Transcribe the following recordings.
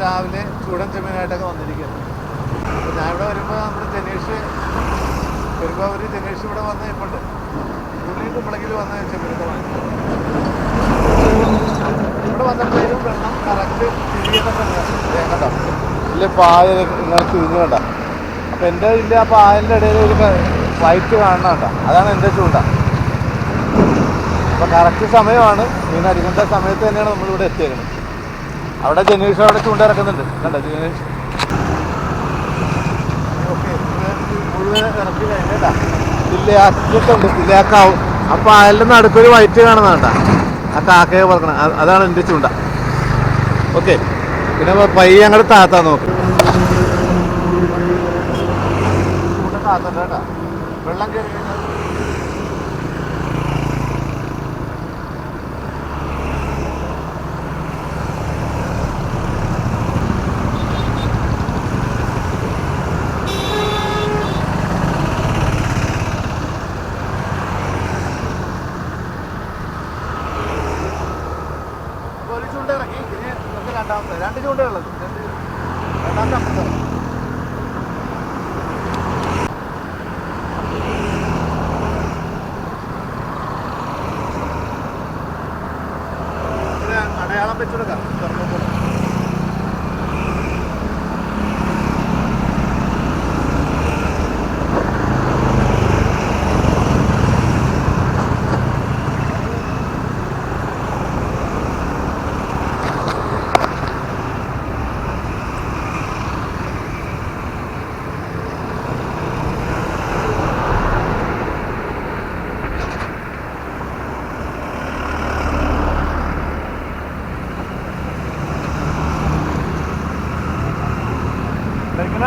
രാവിലെ ചൂടൻ ചെമ്മീനായിട്ടൊക്കെ വന്നിരിക്കുന്നത് അപ്പോൾ ഞാൻ ഇവിടെ വരുമ്പോൾ നമ്മൾ ജനീഷ് വരുമ്പോൾ ഒരു ജനീഷ് ഇവിടെ വന്ന് ഇപ്പോണ്ട് പുള്ളി കുമ്പളങ്കിൽ വന്ന് ചെമ്മീനൊക്കെ വാങ്ങിച്ചു ഇവിടെ വന്നപ്പോഴും വെള്ളം കറക്റ്റ് തിരികെ കണ്ടോ? ഇല്ല പായ ഇങ്ങനെ തിരിഞ്ഞു കണ്ട? അപ്പം എന്റെ ഇല്ല ആ പായലിന്റെ ഇടയിൽ ഒരു വൈറ്റ് കാണണം കേട്ടോ. അതാണ് എന്റെ ചൂണ്ട. അപ്പം കറക്റ്റ് സമയമാണ്. മീൻ അടിക്കേണ്ട സമയത്ത് തന്നെയാണ് നമ്മളിവിടെ എത്തിയേക്കുന്നത് അവിടെ ജനീഷ് അവിടെ ചൂണ്ട ഇറക്കുന്നുണ്ട് കണ്ടോ ജനീഷ്? ഓക്കെ മുഴുവൻ ഇറക്കി കഴിഞ്ഞാ ഇല്ല അറ്റത്തുണ്ട് ഇല്ല ആ കാവ് ആ പായലിന്റെ നടുക്കൊരു വൈറ്റ് കാണുന്നതാണ്ട ആ കാക്കയെ പറക്കണം അതാണ് എന്റെ ചൂണ്ട. ഓക്കെ പിന്നെ പ- പയ്യെ അങ്ങോട്ട് താത്താൻ നോക്ക്. താത്തണ്ട വെള്ളം കയറി കഴിഞ്ഞാൽ അപ്പൊ ഒരു ചൂണ്ട ഇറക്കി ഇനി നമുക്ക് രണ്ടാമത്തെ രണ്ട് ചൂണ്ടയുള്ളത് രണ്ട് രണ്ടാമത്തെ അപ്പുറത്ത് ഇറക്കി. ഇതിന് അടയാളം വെച്ചെടുക്കാം തുറക്കുമ്പോൾ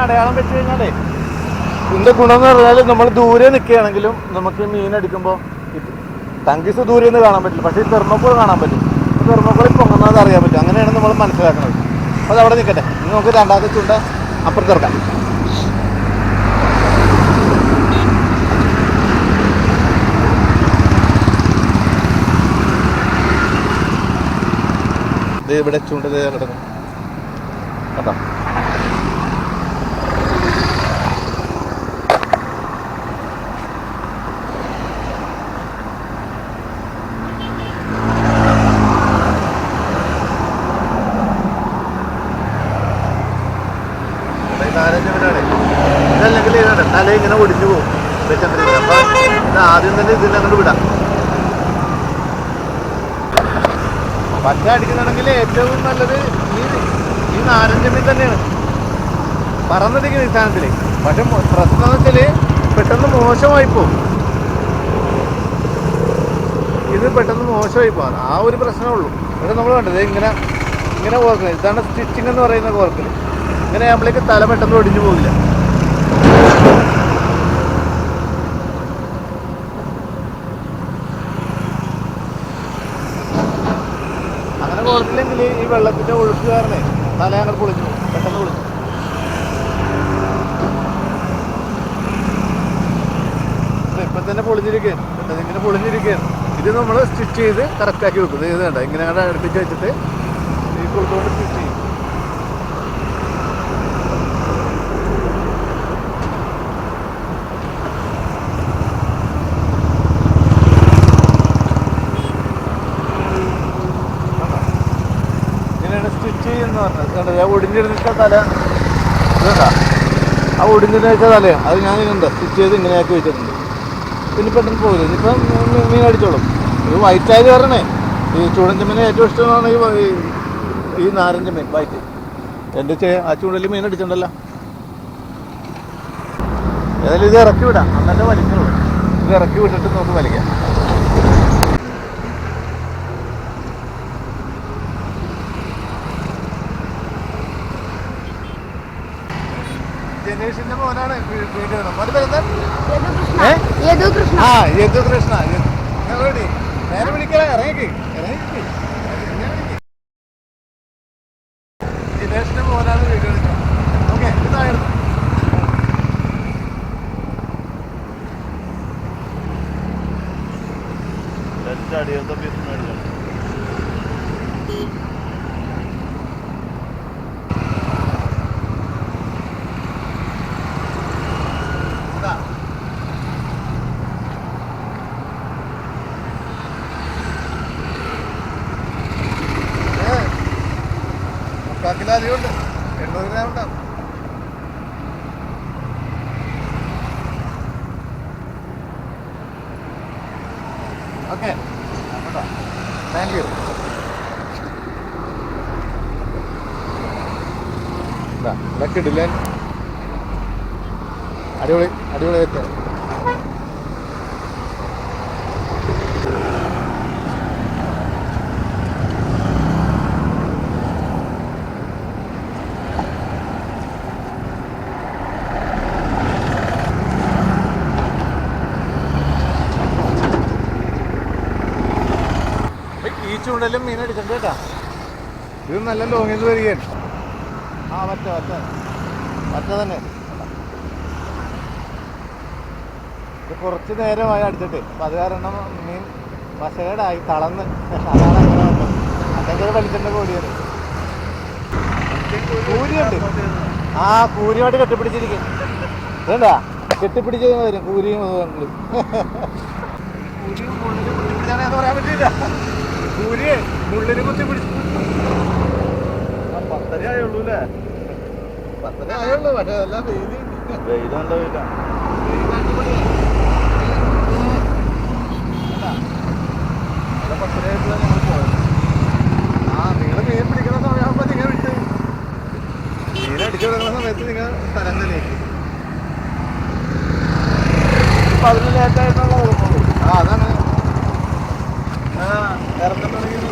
അടയാളം വെച്ച് കഴിഞ്ഞാലേ ഇതിന്റെ ഗുണം എന്ന് പറഞ്ഞാൽ നമ്മൾ ദൂരെ നിൽക്കുകയാണെങ്കിലും നമുക്ക് മീൻ അടിക്കുമ്പോൾ തങ്കിസ് ദൂരെ നിന്ന് കാണാൻ പറ്റില്ല. പക്ഷേ തെർമോക്കോൾ കാണാൻ പറ്റും. തെർമോക്കോളിൽ പൊങ്ങുന്നത് അറിയാൻ പറ്റും. അങ്ങനെയാണ് നമ്മൾ മനസ്സിലാക്കുന്നത്. അത് അവിടെ നിൽക്കട്ടെ. ഇനി നമുക്ക് രണ്ടാമത്തെ ചൂണ്ട അപ്പുറത്തിറക്കാം ദേ ഇവിടെ ചൂണ്ടത് കിടക്കും കേട്ടോ തല ഇങ്ങനെ ഒടിഞ്ഞു പോകും. വെച്ചോണ്ടിരിക്കുന്നത് അപ്പൊ ഇത് ആദ്യം തന്നെ ഇതിൽ അങ്ങോട്ട് വിടാം. പച്ച അടിക്കുന്നുണ്ടെങ്കിൽ ഏറ്റവും നല്ലത് ഈ ഈ മീൻ തന്നെയാണ്. പറന്നിരിക്കുന്ന ഈ സാധനത്തിൽ പക്ഷെ പ്രശ്നം എന്ന് വെച്ചാൽ പെട്ടെന്ന് മോശമായി പോകും. ഇത് പെട്ടെന്ന് മോശമായി പോകും. ആ ഒരു പ്രശ്നമേ ഉള്ളൂ. ഇവിടെ നമ്മൾ കണ്ടത് ഇങ്ങനെ ഇങ്ങനെ കോർക്കുന്നത് ഇതാണ് സ്റ്റിച്ചിങ് എന്ന് പറയുന്ന കോർക്കൽ ഇങ്ങനെ ആകുമ്പോഴേക്ക് തല പെട്ടെന്ന് ഒടിഞ്ഞു പോകില്ല അങ്ങനെ കോർത്തില്ലെങ്കിൽ ഈ വെള്ളത്തിന്റെ ഒഴുക്ക് കാരണേ തല ഞങ്ങൾ പൊളിഞ്ഞു. പെട്ടെന്ന് പൊളിഞ്ഞു. ഇപ്പൊ തന്നെ പൊളിഞ്ഞിരിക്കുകയാണ് പെട്ടെന്ന് ഇങ്ങനെ പൊളിഞ്ഞിരിക്കുകയാണ് ഇത് നമ്മൾ സ്റ്റിച്ച് ചെയ്ത് കറക്റ്റാക്കി വെക്കും. ഇത് വേണ്ട ഇങ്ങനെ അടുപ്പിച്ച് വെച്ചിട്ട് ഈ കൊടുത്തുകൊണ്ട് സ്റ്റിച്ച് ചെയ്യും ഇങ്ങനെയാണ് സ്റ്റിച്ച് ചെയ്യുന്ന ആ കണ്ടോ? ഞാൻ ഒടിഞ്ഞിരുന്നിട്ട തല. ഇതാ ആ ഒടിഞ്ഞിരുന്ന തല. അത് ഞാൻ ഇങ്ങനെ സ്റ്റിച്ച് ചെയ്ത് ഇങ്ങനെയാക്കി വെച്ചിട്ടുണ്ട്. പിന്നെ പെട്ടെന്ന് പോകില്ല ഇനിയിപ്പം മീൻ അടിച്ചോളും. ഇത് വൈറ്റ് ആയത് പറഞ്ഞേ ഈ ചൂടൻ ചെമ്മീനെ ഏറ്റവും ഇഷ്ടമാണ് ഈ- ഈ നാരഞ്ച മീൻ വൈറ്റ് എന്റെ ചേ ആ ചൂടലിൽ മീൻ അടിച്ചിട്ടുണ്ടല്ലോ. ഏതായാലും ഇത് ഇറക്കി വിടാം. അന്നല്ലേ വലിക്കുള്ളൂ. ഇത് ഇറക്കി വിട്ടിട്ട് നമുക്ക് വലിക്കാം. ജനേഷിന്റെ മോനാണ് വീഡിയോ ആ യദു കൃഷ്ണ. നേരെ ഇറങ്ങിക്ക്. ഇറങ്ങിക്ക്. മോനാണ് ഓക്കെ ഇതായിരുന്നു ഉണ്ട് ഓക്കെ. താങ്ക് യു ഇതൊക്കെ അടിപൊളി അടിപൊളി വെച്ച ഈ മീൻ കേട്ടാ. ഇത് നല്ല ലോങ്ങിൽ വരികയാണ്. ആ പറ്റ പറ്റ പറ്റ തന്നെ. ഇത് കുറച്ച് നേരമായി അടിച്ചിട്ട്. അപ്പം അത് കാരണം മീൻ വശകേടായി തളന്ന് അതാണ് അങ്ങനെ വന്നത്. അല്ലെങ്കിൽ വെളിച്ചെണ്ണ കൂടിയത് കൂരിയുണ്ട്. ആ കൂരിയുമായിട്ട് കെട്ടിപ്പിടിച്ചിരിക്കും ഇതണ്ടാ? കെട്ടിപ്പിടിച്ച് വരും. കൂരിയും അതും പറയാൻ പറ്റില്ല. കൂരിയെ. മുള്ളിന് കുത്തി പിടിച്ചു പത്തര ആയുള്ളൂ അല്ലേ പത്തര ആയുള്ളൂ പക്ഷെ എല്ലാം വെയിലുണ്ട് വെയിലുണ്ടോ ഇല്ല ആ നിങ്ങൾ മീൻ പിടിക്കുന്ന സമയമാകുമ്പോ നിങ്ങൾ വിട്ട് മീൻ അടിച്ചു തുടങ്ങുന്ന സമയത്ത് നിങ്ങൾ സ്ഥലം തന്നെയായിരിക്കും ഇപ്പൊ അതിന് ലേറ്റായിട്ടുള്ള ആ അതാണ്. ഇറക്കുന്നുണ്ടെങ്കിൽ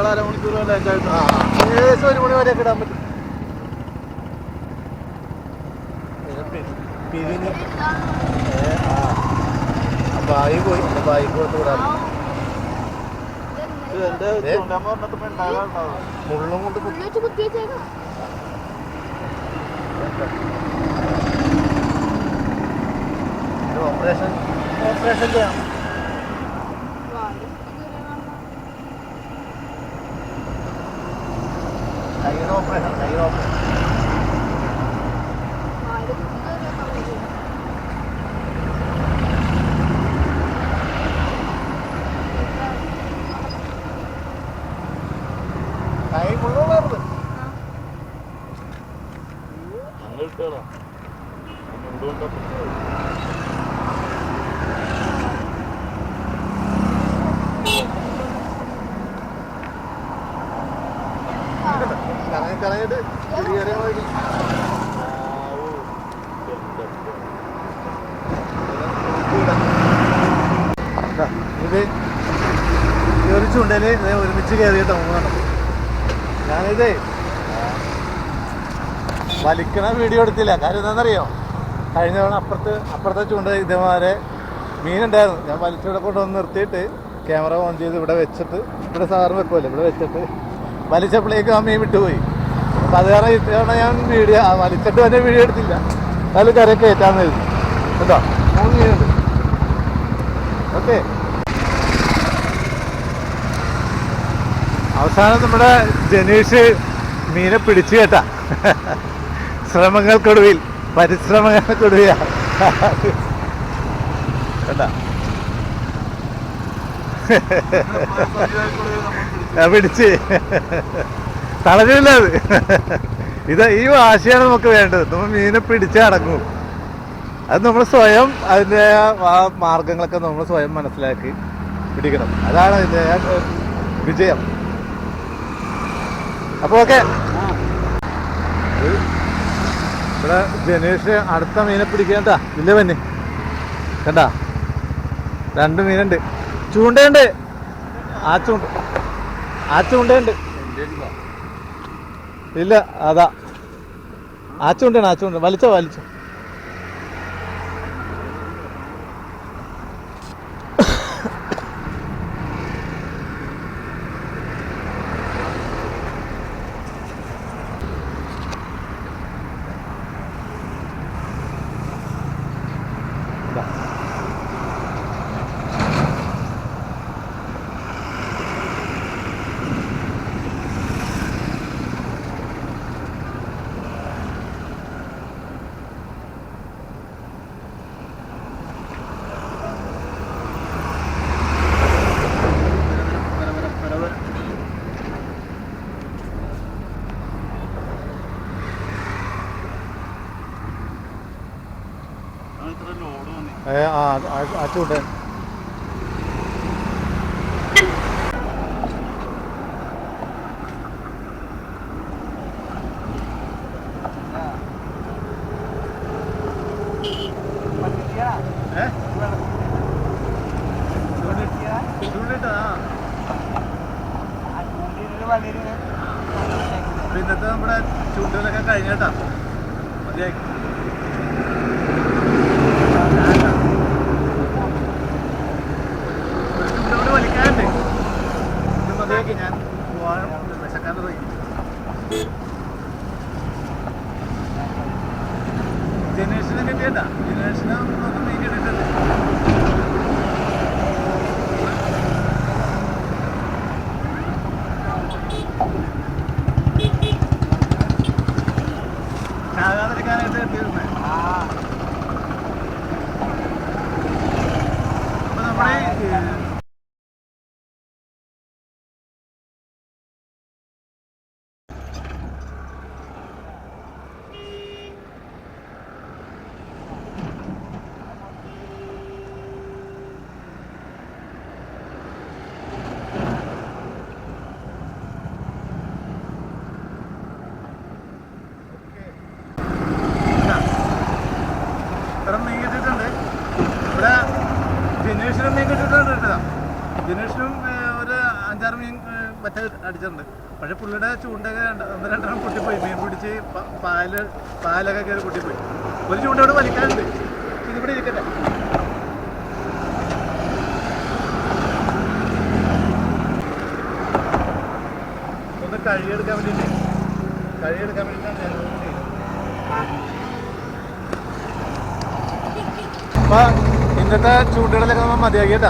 എങ്ങാഴ്ചകൾ അരമണിക്കൂർ ലേറ്റായിട്ട് ആ ഏകദേശം ഒരു മണി വരെയൊക്കെ ഇടാൻ പറ്റും. പിരിഞ്ഞ്. ബായി പോയി എന്റെ ബായി പോയിട്ട് വിടാൻ മുള്ളും കൊണ്ട് ഓപ്പറേഷൻ ഓപ്പറേഷൻ ചെയ്യാം. കറങ്ങി കറങ്ങിയിട്ട് ദാ, ഇത് ഇത് ഒരുമിച്ച് കയറിയിട്ട് മൂന്നെണ്ണം ഞാനിത് വലിക്കണ വീഡിയോ എടുത്തില്ല. കാര്യം എന്താണെന്നറിയോ? കഴിഞ്ഞ തവണ അപ്പുറത്ത് അപ്പുറത്തെ ചൂണ്ട ഇതേമാരെ മീനുണ്ടായിരുന്നു. ഞാൻ വലിച്ചിവിടെ കൊണ്ടുവന്ന് നിർത്തിയിട്ട് ക്യാമറ ഓൺ ചെയ്ത് ഇവിടെ വെച്ചിട്ട് ഇവിടെ സാറിന് വെക്കുമല്ലോ ഇവിടെ വെച്ചിട്ട് വലിച്ചപ്പോഴേക്കും ആ മീൻ വിട്ടുപോയി. അപ്പം അത് കാരണം ഇത്തവണ ഞാൻ വീഡിയോ വലിച്ചിട്ട് തന്നെ വീഡിയോ എടുത്തില്ല. അതിൽ കര കയറ്റാന്ന് എഴുതി കേട്ടോ? മൂന്ന് മീനുണ്ട്. ഓക്കെ. അവസാനം നമ്മുടെ ജനീഷ് മീനെ പിടിച്ചു കേട്ടാ. ശ്രമങ്ങൾക്കൊടുവിൽ പരിശ്രമങ്ങൾക്കൊടുവിൽ പിടിച്ച്. തളരില്ല അത് ഇത് ഈ വാശിയാണ് നമുക്ക് വേണ്ടത്. നമ്മൾ മീനെ പിടിച്ച് അടങ്ങും. അത് നമ്മൾ സ്വയം അതിന്റെ ആ മാർഗങ്ങളൊക്കെ നമ്മൾ സ്വയം മനസ്സിലാക്കി പിടിക്കണം. അതാണ് അതിന്റെ വിജയം. അപ്പോൾ ഓക്കെ. ഇവിടെ ജനേഷ് അടുത്ത മീനെ പിടിക്കണ്ട ഇല്ല പന്നി കണ്ട? രണ്ട് മീനുണ്ട്. ചൂണ്ടയുണ്ട്. ആ ചൂണ്ട ആ ചൂണ്ടയുണ്ട്. ഇല്ല അതാ. ആ ചൂണ്ടയാണ് ആ ചൂണ്ട. വലിച്ചോ വലിച്ചോ ഇതാ. ചൂണ്ട ഏ? ചൂണ്ട- ചൂണ്ടയിട്ടാ? അപ്പൊ ഇന്നത്തെ നമ്മുടെ ചൂണ്ടലൊക്കെ കഴിഞ്ഞേട്ടാ മതിയായി ഒരു ചൂണ്ടോട് വലിക്കാനുണ്ട് ഇത് മതിയാക്കി ഞാൻ പോകാനും വിശക്കാൻ തുടങ്ങി ജനേഷിനെ കിട്ടിയട്ടാ ജനേഷിനെ ഒന്ന് മീൻ കിട്ടിയിട്ടുണ്ട് ചാകാതിരിക്കാനായിട്ട് കിട്ടിയിരുന്നേ അപ്പൊ നമ്മുടെ ഈ, ഏഹ്, ഇതാ. ഇത്ര മീൻ കിട്ടിയിട്ടുണ്ട് ഇവിടെ ജിനേഷിനും മീൻ കിട്ടിയിട്ടുണ്ട് കേട്ടോ. ജിനേഷിനും ഒരു അഞ്ചാറ് മീൻ മറ്റേ പറ്റ അടിച്ചിട്ടുണ്ട്. പക്ഷെ പുള്ളിയുടെ ചൂണ്ടൊക്കെ രണ്ട് ഒന്ന് രണ്ടെണ്ണം പൊട്ടിപ്പോയി. മീൻ പിടിച്ച് പാൽ പാലൊക്കെ കയറി പൊട്ടിപ്പോയി. ഒരു ചൂണ്ട ഇവിടെ വലിക്കാനുണ്ട്. ഇതിവിടെ ഇരിക്കട്ടെ. ഒന്ന് കഴുകിയെടുക്കാൻ വേണ്ടിയിട്ട് കഴുകിയെടുക്കാൻ വേണ്ടിയിട്ടാണ് ഞാൻ ചെയ്യുന്നത്. ഇന്നത്തെ ചൂണ്ടുകളിലൊക്കെ നമ്മൾ മതിയാക്കി കേട്ടാ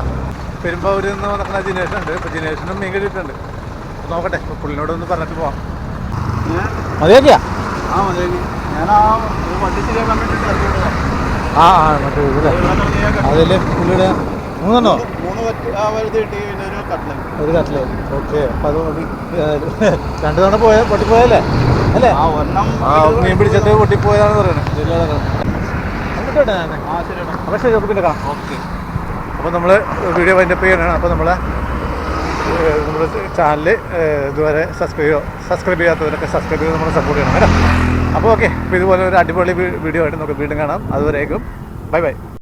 പെരുമ്പാവൂരിൽ നിന്ന് നടക്കുന്ന ജിനേഷൻ ഉണ്ട്. ഇപ്പൊ ജിനേഷനും മീൻ കിട്ടിയിട്ടുണ്ട്. നോക്കട്ടെ. പുള്ളിനോട് ഒന്ന് പറഞ്ഞിട്ട് പോവാം. മതിയാക്കിയാ? ആ മതിയാക്കി. ഞാൻ ആ ഒരു വണ്ടി ശരിയാക്കാൻ വേണ്ടിയിട്ട് ആ ആ മറ്റേ അതിൽ പുള്ളിയുടെ മൂന്നെണ്ണോ? മൂന്ന് ഒരു കട്ടിൽ. ഓക്കെ. അപ്പൊ അത് രണ്ടു തവണ പോയ പൊട്ടിപ്പോയല്ലേ അല്ലേ? ആ ഒരെണ്ണം ആ മീൻ പിടിച്ചിട്ട് പൊട്ടിപ്പോയതാണെന്ന് പറയുന്നത്. ശരിയാണ് ശരിയാണ് അപ്പോൾ ശരി നമുക്ക് പിന്നെ കാണാം. ഓക്കെ. അപ്പോൾ നമ്മൾ വീഡിയോ വൈൻഡപ്പ് പേരാണ് അപ്പോൾ നമ്മൾ നമ്മുടെ ചാനൽ ഇതുവരെ സബ്സ്ക്രൈബ് സബ്സ്ക്രൈബ് ചെയ്യാത്തവരൊക്കെ സബ്സ്ക്രൈബ് ചെയ്ത് നമ്മളെ സപ്പോർട്ട് ചെയ്യണം. കേട്ടോ? അപ്പോൾ ഓക്കെ. അപ്പോൾ ഇതുപോലെ ഒരു അടിപൊളി വീഡിയോ ആയിട്ട് നമുക്ക് വീണ്ടും കാണാം. അതുവരേക്കും. Bye bye.